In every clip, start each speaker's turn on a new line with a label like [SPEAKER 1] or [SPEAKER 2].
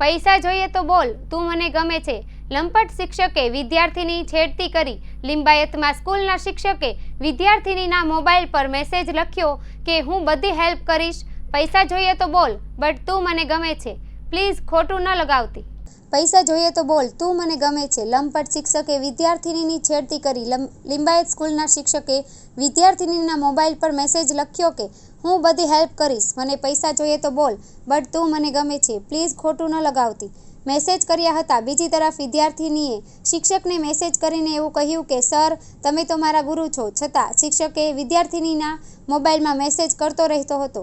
[SPEAKER 1] પૈસા જોઈએ તો બોલ, તું મને ગમે છે. લંપટ શિક્ષકે વિદ્યાર્થીની છેડતી કરી. લિંબાયતમાં સ્કૂલના શિક્ષકે વિદ્યાર્થીનીના મોબાઈલ પર મેસેજ લખ્યો કે હું બધી હેલ્પ કરીશ. પૈસા જોઈએ તો બોલ, બટ તું મને ગમે છે. પ્લીઝ ખોટું ન લગાવતી. પૈસા જોઈએ તો બોલ, તું મને ગમે છે. લંપટ શિક્ષકે વિદ્યાર્થિનીની છેડતી કરી. લિંબાયત સ્કૂલના શિક્ષકે વિદ્યાર્થિનીના મોબાઈલ પર મેસેજ લખ્યો કે, હું બધી હેલ્પ કરીશ. મને પૈસા જોઈએ તો બોલ, બટ તું મને ગમે છે. પ્લીઝ ખોટું ન લગાવતી. મેસેજ કર્યા હતા. બીજી તરફ વિદ્યાર્થિનીએ શિક્ષકને મેસેજ કરીને એવું કહ્યું કે, સર, તમે તો મારા ગુરુ છો. છતાં શિક્ષકે વિદ્યાર્થિનીના મોબાઈલમાં મેસેજ કરતો રહેતો હતો.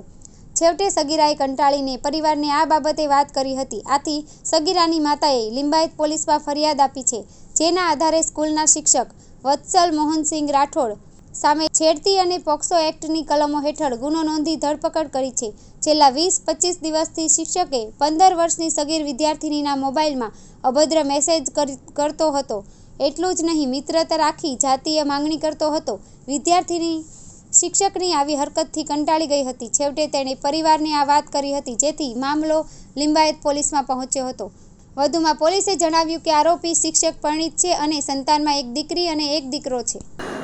[SPEAKER 1] છેવટે સગીરાએ કંટાળીને પરિવારને આ બાબતે વાત કરી હતી. આથી સગીરાની માતાએ લિંબાયત પોલીસમાં ફરિયાદ આપી છે, જેના આધારે સ્કૂલના શિક્ષક વત્સલ મોહનસિંહ રાઠોડ સામે છેડતી અને પોક્સો એક્ટની કલમો હેઠળ ગુનો નોંધી ધરપકડ કરી છે. છેલ્લા વીસ પચીસ દિવસથી શિક્ષકે પંદર વર્ષની સગીર વિદ્યાર્થિનીના મોબાઈલમાં અભદ્ર મેસેજ કરી- કરતો હતો. એટલું જ નહીં, મિત્રતા રાખી જાતીય માંગણી કરતો હતો. વિદ્યાર્થિની શિક્ષકની આવી હરકતથી કંટાળી ગઈ હતી. છેવટે તેણે પરિવારને આ વાત કરી હતી, જેથી મામલો લિંબાયત પોલીસમાં પહોંચ્યો હતો. વધુમાં પોલીસે જણાવ્યું કે આરોપી શિક્ષક પરિણીત છે અને સંતાનમાં એક દીકરી અને એક દીકરો છે.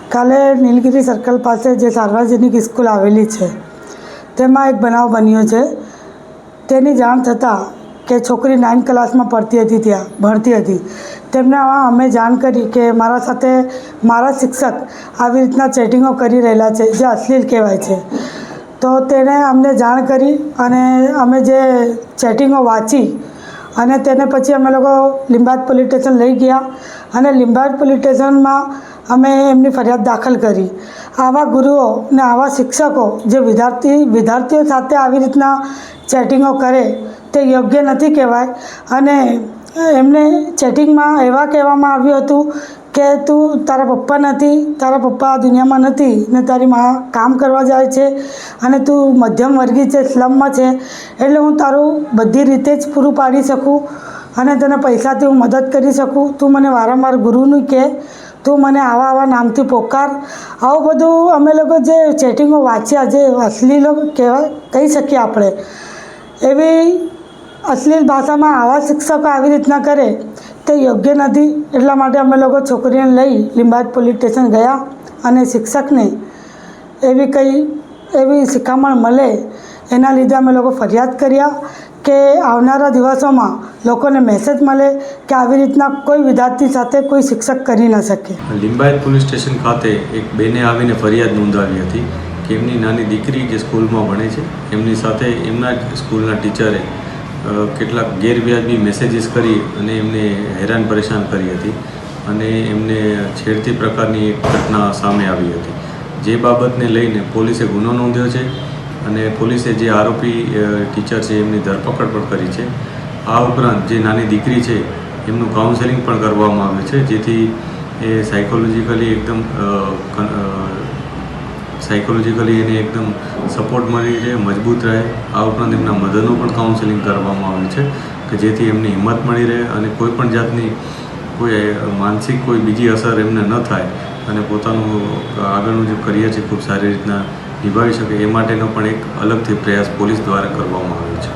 [SPEAKER 2] કાલે નીલગીરી સર્કલ પાસે જે સાર્વજનિક સ્કૂલ આવેલી છે, તેમાં એક બનાવ બન્યો છે. તેની જાણ થતાં કે છોકરી નાઇન્થ ક્લાસમાં પડતી હતી ત્યાં, ભણતી હતી. તેમને અમે જાણ કરી કે મારા સાથે મારા શિક્ષક આવી રીતના ચેટિંગો કરી રહેલા છે, જે અશ્લીલ કહેવાય છે. તો તેણે અમને જાણ કરી અને અમે જે ચેટિંગો વાંચી અને તેને પછી અમે લોકો લીંબાદ પોલીસ સ્ટેશન લઈ ગયા અને લીંબાદ પોલીસ સ્ટેશનમાં અમે એમની ફરિયાદ દાખલ કરી. આવા ગુરુઓ ને આવા શિક્ષકો જે વિદ્યાર્થી વિદ્યાર્થીઓ સાથે આવી રીતના ચેટિંગો કરે તે યોગ્ય નથી કહેવાય. અને એમને ચેટિંગમાં એવા કહેવામાં આવ્યું હતું કે, તું તારા પપ્પા નથી, તારા પપ્પા આ દુનિયામાં નથી ને તારી માં કામ કરવા જાય છે અને તું મધ્યમ વર્ગી છે, સ્લમમાં છે, એટલે હું તારું બધી રીતે જ પૂરું પાડી શકું અને તને પૈસાથી હું મદદ કરી શકું. તું મને વારંવાર ગુરુનું કહે તું મને આવા આવા નામથી પોકાર. આવું બધું અમે લોકો જે ચેટિંગો વાંચ્યા, જે અશ્લીલો કહેવાય, કહી શકીએ આપણે. એવી અશ્લીલ ભાષામાં આવા શિક્ષકો આવી રીતના કરે, તે યોગ્ય નથી. એટલા માટે અમે લોકો છોકરીને લઈ લીંબાજ પોલીસ સ્ટેશન ગયા અને શિક્ષકને એવી કંઈ, એવી શિખામણ મળે એના લીધે અમે લોકો ફરિયાદ કર્યા કે આવનારા દિવસોમાં લોકોને મેસેજ મળે કે આવી રીતના કોઈ વિદ્યાર્થી સાથે કોઈ શિક્ષક કરી ન શકે.
[SPEAKER 3] લિંબાયત પોલીસ સ્ટેશન ખાતે એક બેને આવીને ફરિયાદ નોંધાવી હતી કે એમની નાની દીકરી જે સ્કૂલમાં ભણે છે, એમની સાથે એમના સ્કૂલના ટીચરે કેટલાક ગેરવ્યાજબી મેસેજીસ કરી અને એમને હેરાન પરેશાન કરી હતી અને એમને છેડતી પ્રકારની એક ઘટના સામે આવી હતી. જે બાબતને લઈને પોલીસે ગુનો નોંધ્યો છે અને પોલીસે જે આરોપી ટીચર છે એમની ધરપકડ પણ કરી છે. આ ઉપરાંત જે નાની દીકરી છે એમનું કાઉન્સેલિંગ પણ કરવામાં આવે છે, જેથી એ સાયકોલોજીકલી એકદમ સાયકોલોજીકલી એને એકદમ સપોર્ટ મળી રહે, મજબૂત રહે. આ ઉપરાંત એમના મધરનું પણ કાઉન્સેલિંગ કરવામાં આવે છે, કે જેથી એમને હિંમત મળી રહે અને કોઈ પણ જાતની કોઈ માનસિક કોઈ બીજી અસર એમને ન થાય અને પોતાનું આગળનું જે કરિયર છે ખૂબ સારી રીતના નિભાવી શકે, એ માટેનો પણ એક અલગથી પ્રયાસ પોલીસ દ્વારા કરવામાં આવે છે.